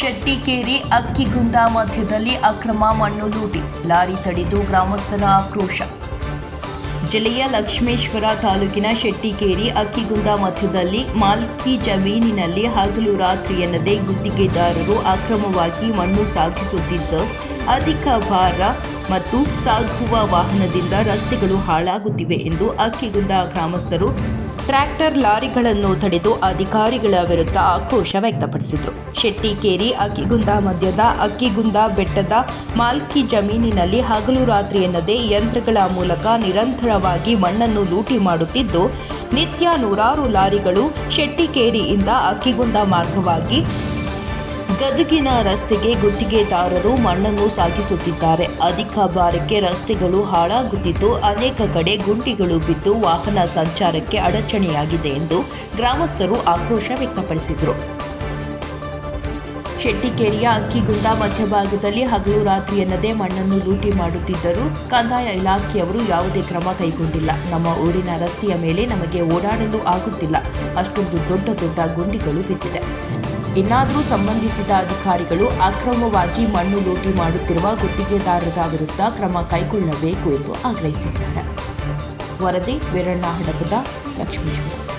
ಶೆಟ್ಟಿಕೇರಿ ಅಕ್ಕಿಗುಂದ ಮಧ್ಯದಲ್ಲಿ ಅಕ್ರಮ ಮಣ್ಣು ಲೂಟಿ, ಲಾರಿ ತಡೆದು ಗ್ರಾಮಸ್ಥರ ಆಕ್ರೋಶ. ಜಿಲ್ಲೆಯ ಲಕ್ಷ್ಮೇಶ್ವರ ತಾಲೂಕಿನ ಶೆಟ್ಟಿಕೇರಿ ಅಕ್ಕಿಗುಂದ ಮಧ್ಯದಲ್ಲಿ ಮಾಲ್ಕಿ ಜಮೀನಿನಲ್ಲಿ ಹಗಲು ರಾತ್ರಿ ಎನ್ನದೇ ಗುತ್ತಿಗೆದಾರರು ಅಕ್ರಮವಾಗಿ ಮಣ್ಣು ಸಾಗಿಸುತ್ತಿದ್ದು, ಅಧಿಕ ಭಾರ ಮತ್ತು ಸಾಗುವ ವಾಹನದಿಂದ ರಸ್ತೆಗಳು ಹಾಳಾಗುತ್ತಿವೆ ಎಂದು ಅಕ್ಕಿಗುಂದ ಗ್ರಾಮಸ್ಥರು ಟ್ರ್ಯಾಕ್ಟರ್ ಲಾರಿಗಳನ್ನು ತಡೆದು ಅಧಿಕಾರಿಗಳ ವಿರುದ್ಧ ಆಕ್ರೋಶ ವ್ಯಕ್ತಪಡಿಸಿದರು. ಶೆಟ್ಟಿಕೇರಿ, ಅಕ್ಕಿಗುಂದ ಮಧ್ಯದ ಅಕ್ಕಿಗುಂದ ಬೆಟ್ಟದ, ಮಾಲ್ಕಿ ಜಮೀನಿನಲ್ಲಿ ಹಗಲು ರಾತ್ರಿ ಎನ್ನದೇ ಯಂತ್ರಗಳ ಮೂಲಕ ನಿರಂತರವಾಗಿ ಮಣ್ಣನ್ನು ಲೂಟಿ ಮಾಡುತ್ತಿದ್ದು, ನಿತ್ಯ ನೂರಾರು ಲಾರಿಗಳು ಶೆಟ್ಟಿಕೇರಿಯಿಂದ ಅಕ್ಕಿಗುಂದ ಮಾರ್ಗವಾಗಿ ಗದುಗಿನ ರಸ್ತೆಗೆ ಗುತ್ತಿಗೆದಾರರು ಮಣ್ಣನ್ನು ಸಾಗಿಸುತ್ತಿದ್ದಾರೆ. ಅಧಿಕ ಭಾರಕ್ಕೆ ರಸ್ತೆಗಳು ಹಾಳಾಗುತ್ತಿದ್ದು, ಅನೇಕ ಕಡೆ ಗುಂಡಿಗಳು ಬಿದ್ದು ವಾಹನ ಸಂಚಾರಕ್ಕೆ ಅಡಚಣೆಯಾಗಿದೆ ಎಂದು ಗ್ರಾಮಸ್ಥರು ಆಕ್ರೋಶ ವ್ಯಕ್ತಪಡಿಸಿದರು. ಶೆಟ್ಟಿಕೇರಿಯ ಅಕ್ಕಿಗುಂದ ಮಧ್ಯಭಾಗದಲ್ಲಿ ಹಗಲು ರಾತ್ರಿ ಎನ್ನದೇ ಮಣ್ಣನ್ನು ಲೂಟಿ ಮಾಡುತ್ತಿದ್ದರೂ ಕಂದಾಯ ಇಲಾಖೆಯವರು ಯಾವುದೇ ಕ್ರಮ ಕೈಗೊಂಡಿಲ್ಲ. ನಮ್ಮ ಊರಿನ ರಸ್ತೆಯ ಮೇಲೆ ನಮಗೆ ಓಡಾಡಲು ಆಗುತ್ತಿಲ್ಲ. ಅಷ್ಟೊಂದು ದೊಡ್ಡ ದೊಡ್ಡ ಗುಂಡಿಗಳು ಬಿದ್ದಿದೆ. ಇನ್ನಾದರೂ ಸಂಬಂಧಿಸಿದ ಅಧಿಕಾರಿಗಳು ಅಕ್ರಮವಾಗಿ ಮಣ್ಣು ಲೂಟಿ ಮಾಡುತ್ತಿರುವ ಗುತ್ತಿಗೆದಾರರ ವಿರುದ್ಧ ಕ್ರಮ ಕೈಗೊಳ್ಳಬೇಕು ಎಂದು ಆಗ್ರಹಿಸಿದ್ದಾರೆ. ವರದಿ ವೀರಣ್ಣ ಹಡಪದ ಲಕ್ಷ್ಮೀಶ್ವರ.